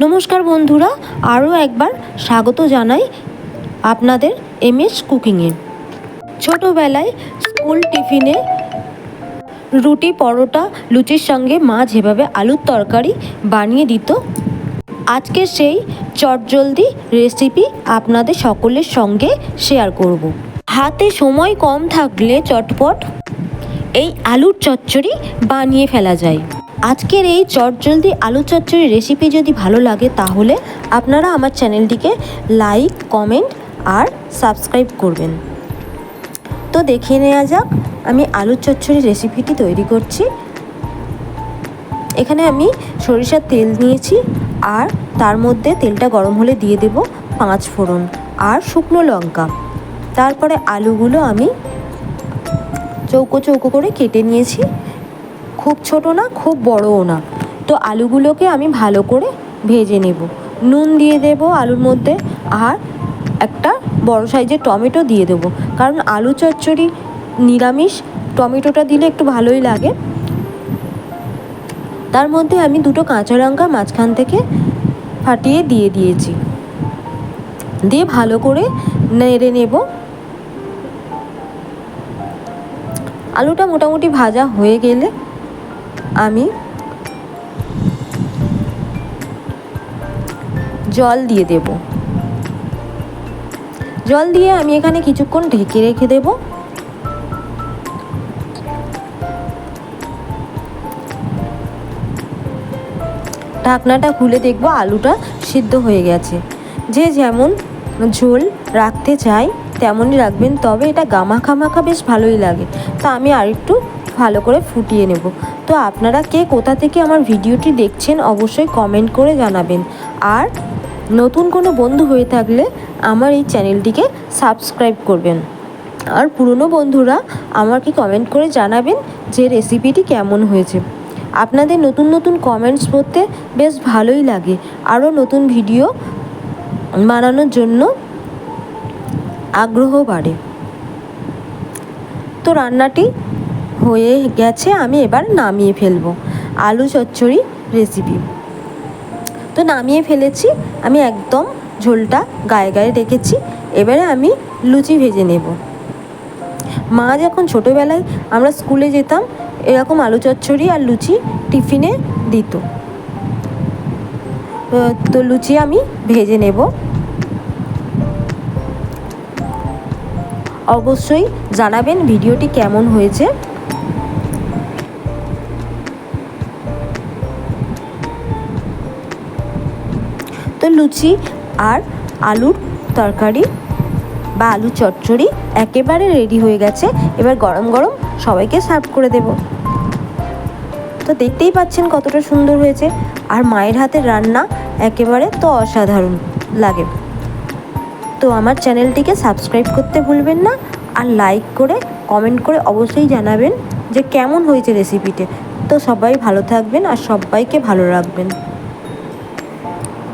নমস্কার বন্ধুরা, আরও একবার স্বাগত জানাই আপনাদের এম এস কুকিংয়ে। ছোটোবেলায় স্কুল টিফিনে রুটি, পরোটা, লুচির সঙ্গে মা যেভাবে আলুর তরকারি বানিয়ে দিত। আজকে সেই চটজলদি রেসিপি আপনাদের সকলের সঙ্গে শেয়ার করব। হাতে সময় কম থাকলে চটপট এই আলুর চচ্চড়ি বানিয়ে ফেলা যায়। আজকের এই চটজলদি আলু চচ্চড়ি রেসিপি যদি ভালো লাগে তাহলে আপনারা আমার চ্যানেলটিকে লাইক কমেন্ট আর সাবস্ক্রাইব করবেন। তো দেখে নেওয়া যাক, আমি আলুর চচ্চড়ি রেসিপিটি তৈরি করছি। এখানে আমি সরিষার তেল নিয়েছি আর তার মধ্যে তেলটা গরম হলে দিয়ে দেব পাঁচ ফোড়ন আর শুকনো লঙ্কা। তারপরে আলুগুলো আমি চৌকো চৌকো করে কেটে নিয়েছি। খুব ছোট না, খুব বড়ও না। তো আলুগুলোকে আমি ভালো করে ভেজে নেব। নুন দিয়ে দেব আলুর মধ্যে আর একটা বড় সাইজের টমেটো দিয়ে দেবো। কারণ আলু চচ্চড়ি নিরামিষ, টমেটোটা দিলে একটু ভালোই লাগে। তার মধ্যে আমি দুটো কাঁচা লঙ্কা মাঝখান থেকে ফাটিয়ে দিয়ে দিয়েছি। দিয়ে ভালো করে নেড়ে নেব। আলুটা মোটামুটি ভাজা হয়ে গেলে আমি জল দিয়ে দেব। জল দিয়ে আমি এখানে কিছুক্ষণ ঢেকে রেখে দেব। ঢাকনাটা খুলে দেখব আলুটা সিদ্ধ হয়ে গেছে। যে যেমন ঝোল রাখতে চাই তেমনই রাখবেন, তবে এটা গামাখা মাখা বেশ ভালোই লাগে। তা আমি আরেকটু ভালো করে ফুটিয়ে নেব। তো আপনারা কে কোথা থেকে আমার ভিডিওটি দেখছেন অবশ্যই কমেন্ট করে জানাবেন। আর নতুন কোনো বন্ধু হয়ে থাকলে আমার এই চ্যানেলটিকে সাবস্ক্রাইব করবেন। আর পুরনো বন্ধুরা আমাকে কমেন্ট করে জানাবেন যে রেসিপিটি কেমন হয়েছে। আপনাদের নতুন নতুন কমেন্টস পড়তে বেশ ভালোই লাগে। আরও নতুন ভিডিও বানানোর জন্য আগ্রহ বাড়ে। তো রান্নাটি হয়ে গেছে, আমি এবার নামিয়ে ফেলব। আলু চচ্চড়ি রেসিপি তো নামিয়ে ফেলেছি, আমি একদম ঝোলটা গায়ে গায়ে রেখেছি, এবারে আমি লুচি ভেজে নেব। মা যখন ছোটোবেলায় আমরা স্কুলে যেতাম, এরকম আলু চচ্চড়ি আর লুচি টিফিনে দিত। তো লুচি আমি ভেজে নেব। অবশ্যই জানাবেন ভিডিওটি কেমন হয়েছে। তো লুচি আর আলুর তরকারি বা আলু চচ্চড়ি একেবারে রেডি হয়ে গেছে। এবার গরম গরম সবাইকে সার্ভ করে দেব। তো দেখতেই পাচ্ছেন কতটা সুন্দর হয়েছে। আর মায়ের হাতের রান্না একেবারে তো অসাধারণ লাগে। তো আমার চ্যানেলটিকে সাবস্ক্রাইব করতে ভুলবেন না আর লাইক করে, কমেন্ট করে অবশ্যই জানাবেন যে কেমন হয়েছে রেসিপিতে তো সবাই ভালো থাকবেন আর সবাইকে ভালো রাখবেন।